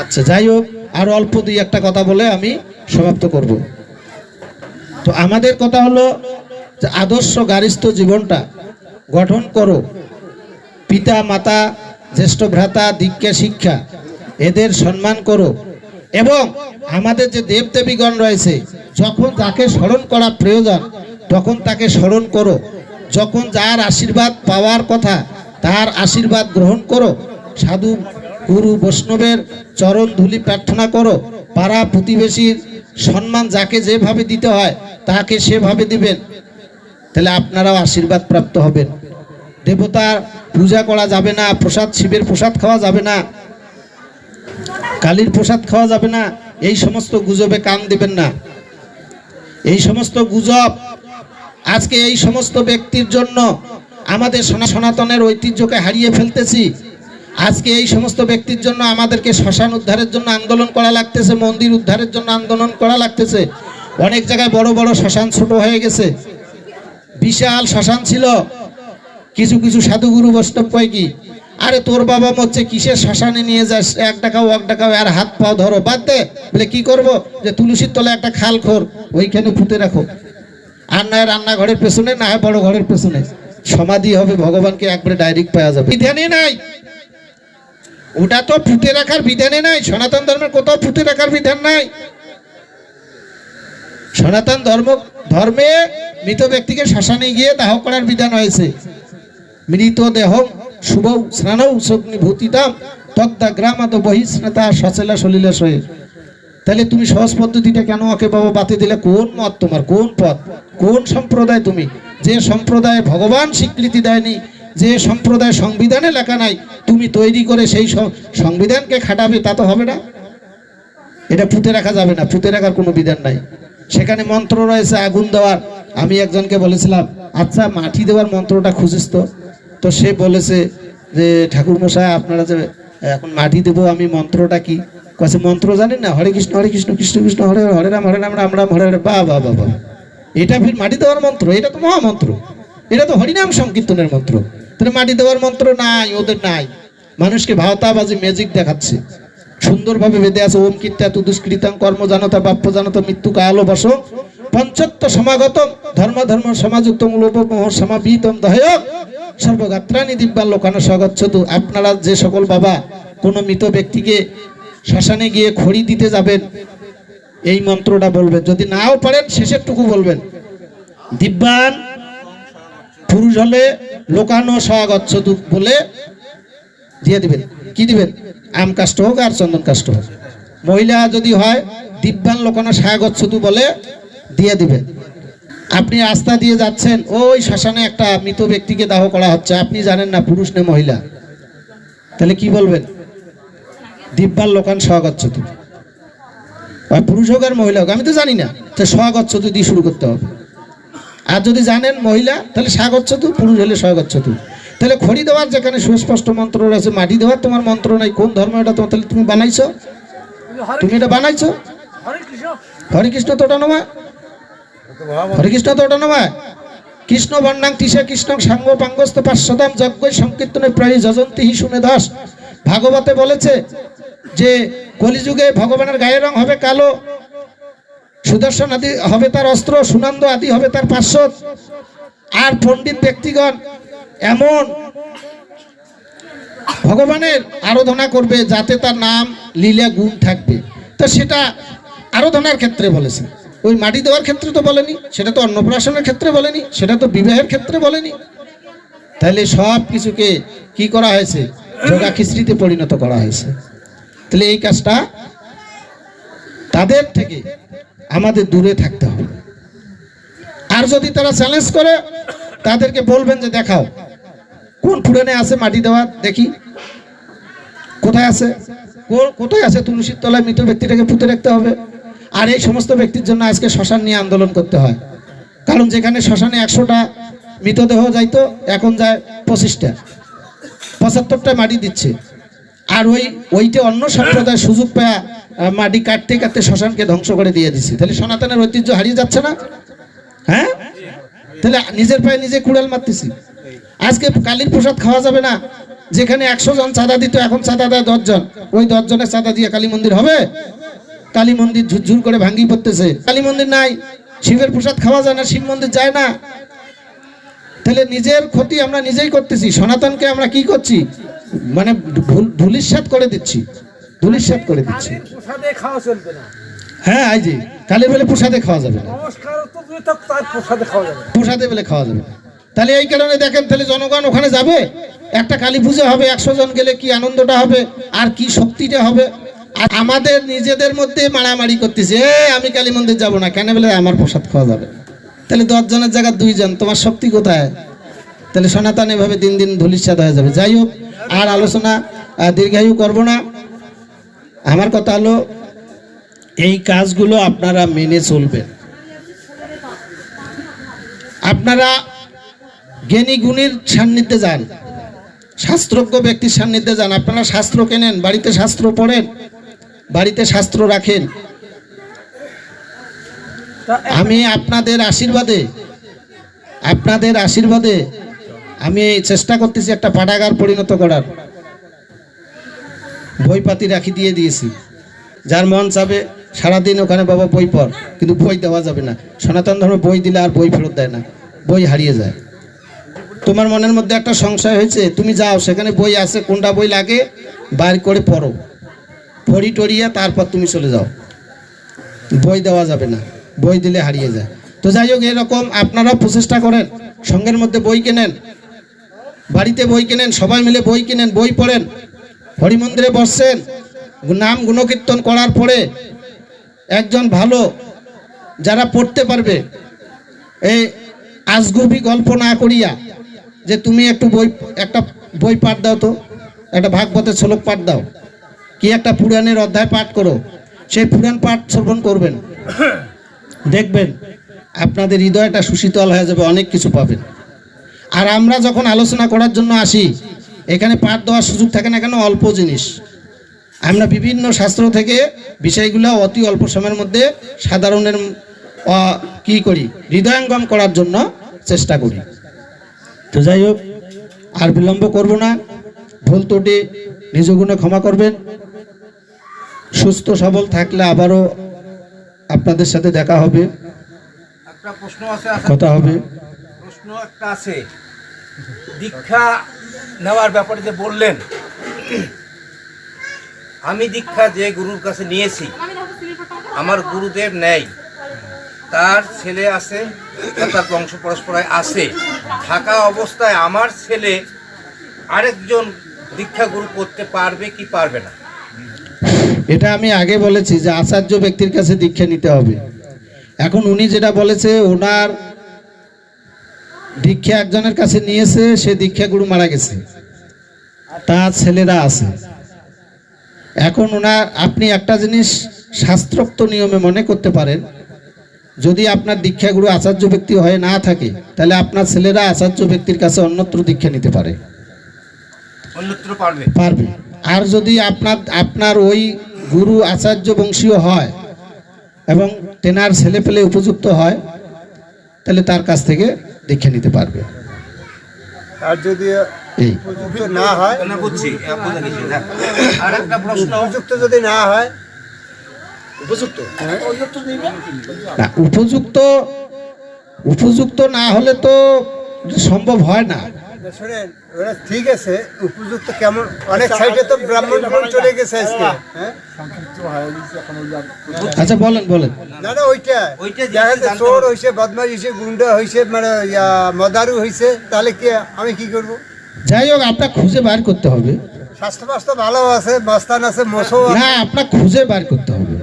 আচ্ছা যাই হোক, আর অল্প দুই একটা কথা বলে আমি সমাপ্ত করব। তো আমাদের কথা হলো যে আদর্শ গারিস্থ জীবনটা গঠন করো। পিতা, মাতা, জ্যেষ্ঠ ভ্রাতা দীক্ষা শিক্ষা, এদের সম্মান করো। এবং আমাদের যে দেবদেবীগণ রয়েছে, যখন তাকে স্মরণ করা প্রয়োজন, তখন তাকে স্মরণ করো। যখন যার আশীর্বাদ পাওয়ার কথা, তার আশীর্বাদ গ্রহণ করো। সাধু গুরু বৈষ্ণবের চরণ ধুলি প্রার্থনা করো। পাড়া প্রতিবেশীর সম্মান যাকে যেভাবে দিতে হয়, তাকে সেভাবে দিবেন। তাহলে আপনারাও আশীর্বাদ প্রাপ্ত হবেন। দেবতার পূজা করা যাবে না, প্রসাদ, শিবের প্রসাদ খাওয়া যাবে না, কালীর প্রসাদ খাওয়া যাবে না, এই সমস্ত গুজবে কান দেবেন না। এই সমস্ত গুজব আজকে এই সমস্ত ব্যক্তির জন্য আমাদের সনা- সনাতনের ঐতিহ্যকে হারিয়ে ফেলতেছি। আজকে এই সমস্ত ব্যক্তির জন্য আমাদেরকে শ্মশান উদ্ধারের জন্য আন্দোলন করা লাগতেছে, মন্দির উদ্ধারের জন্য আন্দোলন করা লাগতেছে। অনেক জায়গায় বড় বড় শ্মশান ছোট হয়ে গেছে। বিশাল শ্মশান ছিল। কিছু কিছু সাধুগুরু বৈষ্ণব কয় কি, আরে তোর বাবা মরছে, কিসের শ্মশানে নিয়ে যাস? এক টাকাও এক টাকাও, আর হাত পাও ধরো, বাদ দে। বলে কি করব? যে তুলসীর তলায় একটা খাল খোর, ওইখানে পুঁতে রাখো। আর না রান্নাঘরের পেছনে, না বড় ঘরের পেছনে। সমাধি হবে, ভগবানকে একবারে ডাইরেক্ট পাওয়া যাবে। বিধানে নাই। ওটা তো ফুটে রাখার বিধানে নাই, সনাতন ধর্মের কোথাও ফুটে রাখার বিধান নাই। সনাতন ধর্ম, ধর্মে মৃত ব্যক্তিকে শ্মশানে গিয়ে দাহ করার বিধান হয়েছে। মৃত দেহ শুভ স্নানৌ ভূতিতাম, তদ্দা গ্রামাদ বহিষ্ণতা সচেলা সলিলা সয়ে। তাহলে তুমি সহজ পদ্ধতিটা কেন ওকে বাবা বাতি দিলে? কোন মত তোমার? কোন পথ? কোন সম্প্রদায় তুমি? যে সম্প্রদায়ে ভগবান স্বীকৃতি দেয়নি যে সম্প্রদায় সংবিধানে লেখা নাই তুমি তৈরি করে সেই সংবিধানকে খাটাবে তা তো হবে না। এটা পুঁতে রাখা যাবে না পুঁতে রাখার কোনো বিধান নাই। সেখানে মন্ত্র রয়েছে আগুন দেওয়ার। আমি একজনকে বলেছিলাম আচ্ছা মাটি দেওয়ার মন্ত্রটা খুঁজিস তো। তো সে বলেছে যে ঠাকুর মশাই আপনারা যে এখন মাটি দেবো আমি মন্ত্রটা কি? কাছে মন্ত্র জানেন না? হরে কৃষ্ণ হরে কৃষ্ণ কৃষ্ণ কৃষ্ণ হরে হরে, রাম হরে রাম রাম রাম হরে হরে বা বা বা। এটা ফির মাটি দেওয়ার মন্ত্র এটা তো মহামন্ত্র। এটা তো হরিনাম সংকীর্তনের মন্ত্র। তাহলে মাটি দেওয়ার মন্ত্র নাই, ওদের নাই। মানুষকে ভাওতাবাজি ম্যাজিক দেখাচ্ছে। সুন্দরভাবে বেঁধে আছে, ওম কীর্তা দুষ্কৃতাং কর্ম জানতা বাপ্য জানতা মৃত্যু, কালো বস। পঞ্চত্ব সমাগত ধর্ম ধর্ম সমাযুক্ত মোহ, সমাবিতম, দহয়। সর্বগাত্রানি দিব্যাল লোকানো স্বগচ্ছতু আপনারা যে সকল বাবা, কোনো মৃত ব্যক্তিকে শ্মশানে গিয়ে খড়ি দিতে যাবেন, এই মন্ত্রটা বলবেন। যদি নাও পারেন শেষের টুকু বলবেন। দিব্যান পুরুষ হলে লোকানো স্বগচ্ছতু বলে দিয়ে দিবেন। কি দিবেন? আম কাষ্ট হোক আর চন্দন কাষ্ট হোক। মহিলা যদি হয়, দিব্যান লোকানো স্বাগচ্ছতু বলে দিয়ে দিবেন। আপনি রাস্তা দিয়ে যাচ্ছেন, ওই শ্মশানে একটা মৃত ব্যক্তিকে দাহ করা হচ্ছে। আপনি জানেন না, পুরুষ না মহিলা। তাহলে কি বলবেন? দিব্যান লোকান স্বাগচ্ছতু আর পুরুষ হোক আর মহিলা হোক, আমি তো জানি না। তো স্বাগচ্ছতু দিয়ে শুরু করতে হবে। আর যদি জানেন মহিলা, তাহলে স্বাগচ্ছতু পুরুষ হলে স্বাগচ্ছতু তাহলে খড়ি দেওয়ার যেখানে সুস্পষ্ট মন্ত্র রয়েছে, মাটি দেওয়ার তোমার মন্ত্র নাই, কোন ধর্ম এটা তোমার, তাহলে তুমি বানাইছো? তুমি এটা বানাইছো? হরে কৃষ্ণ। তো ওটা নয় হরে কৃষ্ণ তো ওটা নয় কৃষ্ণ বর্ণাং তিসা কৃষ্ণ সাঙ্গ পাঙ্গস্ত পার্শ্বদাম যজ্ঞ সংকীর্তনে প্রায় যজন্তী শুনে দাস। ভাগবতে বলেছে যে, কলিযুগে ভগবানের গায়ের রং হবে কালো সুদর্শন আদি হবে তার অস্ত্র, সুনন্দ আদি হবে তার পার্শ্বদ। আর পণ্ডিত ব্যক্তিগণ এমন ভগবানের আরাধনা করবে যাতে তার নাম, লীলা, গুণ থাকবে। তো সেটা আরাধনার ক্ষেত্রে বলেছে। ওই মাটি দেওয়ার ক্ষেত্রে তো বলেনি, সেটা তো অন্নপ্রাশনের ক্ষেত্রে বলেনি, সেটা তো বিবাহের ক্ষেত্রে বলেনি। তাহলে সব কিছুকে কি করা হয়েছে? যোগা খিচড়িতে পরিণত করা হয়েছে। তাহলে এই কাজটা তাদের থেকে আমাদের দূরে থাকতে হবে। আর যদি তারা চ্যালেঞ্জ করে, তাদেরকে বলবেন যে দেখাও, কোন পুরাণে আছে মাটি দেওয়া, দেখি। কোথায় আছে? কোথায় আছে তুলসীর তলায় মৃত ব্যক্তিটাকে পুঁতে রাখতে হবে? আর এই সমস্ত ব্যক্তির জন্য আজকে শ্মশান নিয়ে আন্দোলন করতে হয়। কারণ যেখানে শ্মশানে একশোটা মৃতদেহ যাইতো, এখন যায় পঁচিশটা। পঁচাত্তরটা মাটি দিচ্ছে। আর ওই ওইটা অন্য সম্প্রদায় সুযোগ পায় মাটি কাটতে কাটতে শ্মশানকে ধ্বংস করে দিয়ে দিচ্ছে তাহলে সনাতনের ঐতিহ্য হারিয়ে যাচ্ছে না? হ্যাঁ? তাহলে নিজের পায়ে নিজে কুড়াল মারতেছি। আজকে কালীর প্রসাদ খাওয়া যাবে না। যেখানে একশো জন চাঁদা দিত, এখন চাঁদা দেয় দশজন ওই দশজনের চাঁদা দিয়ে কালী মন্দির হবে? কালী মন্দির ঝুরঝুর করে ভাঙ্গি পড়তেছে। কালী মন্দির নাই, শিবের প্রসাদ খাওয়া যায় না, শিব মন্দির যায় না। তাহলে নিজের ক্ষতি আমরা নিজেই করতেছি। সনাতনকে আমরা কি করছি? মানে ধুল- ধুলিস্যাৎ করে দিচ্ছি। ধুলিস্যাৎ করে দিচ্ছি। হ্যাঁ আইজি কালী বেলে প্রসাদে খাওয়া যাবে প্রসাদে বেলে খাওয়া যাবে তাহলে এই কারণে দেখেন তাহলে জনগণ ওখানে যাবে? একটা কালী পুজো হবে একশো জন গেলে কি আনন্দটা হবে? আর কি শক্তিটা হবে? আর আমাদের নিজেদের মধ্যে মারামারি করতেছে এ আমি কালী মন্দির যাব না কেন বলে আমার প্রসাদ খাওয়া যাবে? তাহলে দশ জনের জায়গায় দুইজন তোমার শক্তি কোথায়? তাহলে সনাতন এভাবে দিন দিন ধুলিস্বাদ হয়ে যাবে। যাই হোক আর আলোচনা দীর্ঘায়ু করব না। আমার কথা হলো, এই কাজগুলো আপনারা মেনে চলবেন। আপনারা জ্ঞানী গুণীর সান্নিধ্যে যান, শাস্ত্রজ্ঞ ব্যক্তির সান্নিধ্যে যান। আপনারা শাস্ত্র কেনেন? বাড়িতে শাস্ত্র পড়েন? বাড়িতে শাস্ত্র রাখেন? আমি আপনাদের আশীর্বাদে আপনাদের আশীর্বাদে আমি চেষ্টা করতেছি একটা পাঠাগার পরিণত করার। বইপাতি রাখি দিয়ে দিয়েছি। যার মন চাবে, সারাদিন ওখানে বাবা বই পড়, কিন্তু বই দেওয়া যাবে না। সনাতন ধর্ম বই দিলে আর বই ফেরত দেয় না। বই হারিয়ে যায়। তোমার মনের মধ্যে একটা সংশয় হয়েছে, তুমি যাও, সেখানে বই আছে, কোনটা বই লাগে, বাইর করে পড়ো। পড়ি টড়িয়ে তারপর তুমি চলে যাও। বই দেওয়া যাবে না। বই দিলে হারিয়ে যায়। তো যাই হোক, এরকম আপনারাও প্রচেষ্টা করেন। সঙ্গের মধ্যে বই কেনেন। বাড়িতে বই কেনেন, সবাই মিলে বই কেনেন, বই পড়েন, হরিমন্দিরে বসছেন, নাম গুণকীর্তন করার পরে একজন ভালো যারা পড়তে পারবে এই আজগুবি গল্প না করিয়া যে তুমি একটু বই, একটা বই পাঠ দাও তো, একটা ভাগবতের শ্লোক পাঠ দাও, কি একটা পুরাণের অধ্যায় পাঠ করো, সেই পুরাণ পাঠ শ্রবণ করবেন, দেখবেন আপনাদের হৃদয়টা সুশীতল হয়ে যাবে, অনেক কিছু পাবেন। আর আমরা যখন আলোচনা করার জন্য আসি এখানে পাঠ দেওয়ার সুযোগ থাকে না কেন? অল্প জিনিস। আমরা বিভিন্ন শাস্ত্র থেকে বিষয়গুলো অতি অল্প সময়ের মধ্যে সাধারণের কি করি? হৃদয়ঙ্গম করার জন্য চেষ্টা করি। তো যাই হোক আর বিলম্ব করব না। ভুল ত্রুটি নিজগুণে ক্ষমা করবেন। সুস্থ সবল থাকলে আবারও আপনাদের সাথে দেখা হবে। কথা হবে। প্রশ্ন একটা আছে। দীক্ষা নেওয়ার ব্যাপারে যে বললেন, আমি দীক্ষা যে গুরুর কাছে নিয়েছি, আমার গুরুদেব নেই। তার ছেলে আছে তার বংশ পরস্পরায় আছে। থাকা অবস্থায় আমার ছেলে আরেকজন দীক্ষা গুরু করতে পারবে কি পারবে না? এটা আমি আগে বলেছি যে আচার্য ব্যক্তির কাছে দীক্ষা নিতে হবে। এখন উনি যেটা বলেছে, ওনার দীক্ষা একজনের কাছে নিয়েছে সে দীক্ষা গুরু মারা গেছে। তার ছেলেরা আছে। এখন ওনার আপনি একটা জিনিস শাস্ত্রোক্ত নিয়মে মনে করতে পারেন যদি আপনার দীক্ষাগুরু আচার্য ব্যক্তি হয়ে না থাকে তাহলে আপনার ছেলেরা আচার্য ব্যক্তির কাছে অন্যত্র দীক্ষা নিতে পারে। পারবে। আর যদি আপনার আপনার ওই গুরু আচার্য বংশীয় হয় এবং তেনার ছেলে পেলে উপযুক্ত হয় তাহলে তার কাছ থেকে দেখে নিতে পারবে। আর যদি এই। উপযুক্ত না হয় গেছি হ্যাঁ। আর একটা প্রশ্ন। উপযুক্ত যদি না হয় উপযুক্ত? না উপযুক্ত উপযুক্ত না হলে তো সম্ভব হয় না। শোনেন ওরা ঠিক আছে উপযুক্ত কেমন অনেক সাইডে তো ব্রাহ্মণ ব্রাহ্মণ চলে গেছে আজকে হ্যাঁ? আচ্ছা বলেন বলেন। না না ওইটা। ওইটা চোর। হয়েছে বদমাশ হয়েছে গুন্ডা হয়েছে মানে মদারু হয়েছে তাহলে কি আমি কি করব? যাই হোক আপনার খুঁজে বার করতে হবে। স্বাস্থ্য বাস্থ্য ভালো আছে মস্তান আছে মশো আছে। না আপনার খুঁজে বার করতে হবে।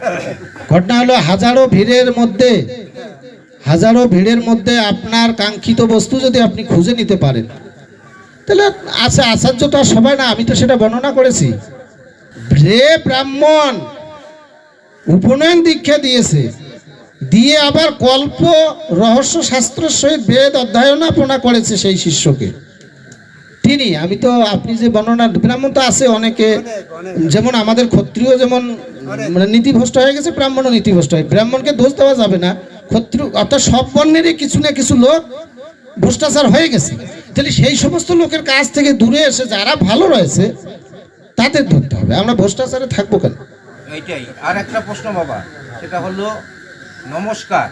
ঘটনা হলো হাজারো ভিড়ের মধ্যে। হাজারো ভিড়ের মধ্যে আপনার কাঙ্ক্ষিত বস্তু যদি আপনি খুঁজে নিতে পারেন, তাহলে আছে আর সবাই না, আমি তো সেটা বর্ণনা করেছি। যে ব্রাহ্মণ, উপনয়ন দীক্ষা দিয়েছে, দিয়ে আবার কল্প, রহস্য, শাস্ত্রের সহিত বেদ অধ্যয়নাপনা করেছে সেই শিষ্যকে। তিনি, আমি তো, আপনি যে বর্ণনা, ব্রাহ্মণ তো আছে অনেকে, যেমন আমাদের ক্ষত্রিয় যেমন মানে নীতিভ্রষ্ট হয়ে গেছে, ব্রাহ্মণও নীতিভ্রষ্ট হয়। ব্রাহ্মণকে দোষ দেওয়া যাবে না। ক্ষত্রিয় অর্থাৎ সব বর্ণেরই কিছু না কিছু লোক ভ্রষ্টাচার হয়ে গেছে। তাহলে সেই সমস্ত লোকের কাছ থেকে দূরে এসে যারা ভালো রয়েছে তাদের ধরতে হবে। আমরা ভ্রষ্টাচারে থাকব কেন? এইটাই। আর একটা প্রশ্ন বাবা সেটা হলো নমস্কার।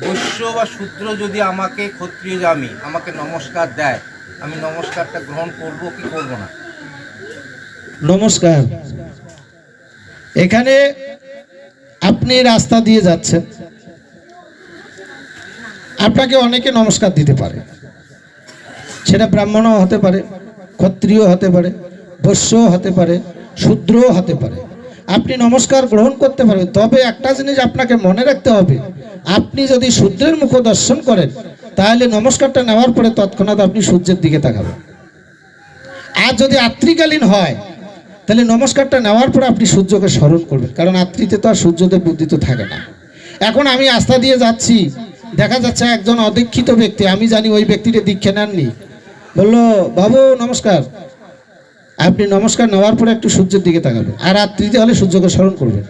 বৈশ্য বা শূদ্র যদি আমাকে ক্ষত্রিয় জামি আমাকে নমস্কার দেয় আমি নমস্কারটা গ্রহণ করব কি করব না? নমস্কার। এখানে আপনি রাস্তা দিয়ে যাচ্ছেন। আপনাকে অনেকে নমস্কার দিতে পারে। সেটা ব্রাহ্মণও হতে পারে ক্ষত্রিয় হতে পারে, বৈশ্যও হতে পারে, শূদ্রও হতে পারে। আপনি নমস্কার গ্রহণ করতে পারবেন। তবে একটা জিনিস আপনাকে মনে রাখতে হবে, আপনি যদি সূর্যের মুখ দর্শন করেন, তাহলে নমস্কারটা নেওয়ার পরে তৎক্ষণাৎ আপনি সূর্যের দিকে তাকাবেন। আর যদি আত্রিকালীন হয় তাহলে নমস্কারটা নেওয়ার পর আপনি সূর্যকে স্মরণ করবেন, কারণ আত্রিতে তো আর সূর্যদেব উদিত থাকে না। এখন আমি আস্থা দিয়ে যাচ্ছি, দেখা যাচ্ছে একজন অদীক্ষিত ব্যক্তি, আমি জানি ওই ব্যক্তিটা দীক্ষা নেননি। বলল, বাবু, নমস্কার। আপনি নমস্কার নেওয়ার পরে একটু সূর্যের দিকে তাকাবেন, আর রাত্রিতে হলে সূর্যকে স্মরণ করবেন।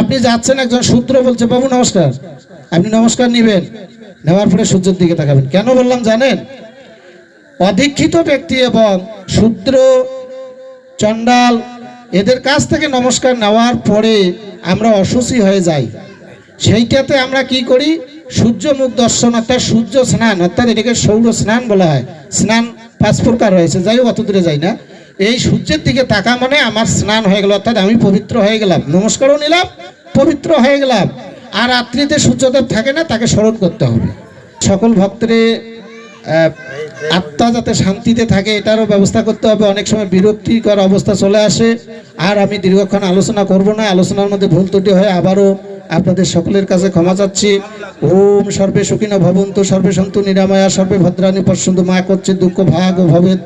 আপনি যাচ্ছেন একজন সূত্র বলছে, বাবু, নমস্কার। আপনি নমস্কার নেবেন, নেওয়ার পরে সূর্যের দিকে তাকাবেন। কেন বললাম জানেন? অদীক্ষিত ব্যক্তি এবং শূদ্র চণ্ডাল, এদের কাছ থেকে নমস্কার নেওয়ার পরে আমরা অসুচি হয়ে যাই। সেইটাতে আমরা কি করি? সূর্য মুখ দর্শন, অর্থাৎ সূর্য স্নান, অর্থাৎ এটাকে সৌর স্নান বলা হয়। স্নান পাঁচ প্রকার রয়েছে, যাই অত দূরে যাই না। এই সূর্যের দিকে তাকা মানে আমার স্নান হয়ে গেল, অর্থাৎ আমি পবিত্র হয়ে গেলাম। নমস্কারও নিলাম, পবিত্র হয়ে গেলাম। আর রাত্রিতে সূর্যদেব থাকে না, তাকে স্মরণ করতে হবে। সকল ভক্তের আত্মা যাতে শান্তিতে থাকে, এটারও ব্যবস্থা করতে হবে। অনেক সময় বিরক্তিকর অবস্থা চলে আসে। আর আমি দীর্ঘক্ষণ আলোচনা করব না, আলোচনার মধ্যে ভুল ত্রুটি হয় আবারও আপনাদের সকলের কাছে ক্ষমা চাচ্ছি। ওম সর্বে সুখিন ভবন্ত, সর্বে সন্তু নিরাময়া, সর্বে ভদ্রাণী পশন্ত মা করছে দুঃখ ভাগ ও ভবেদ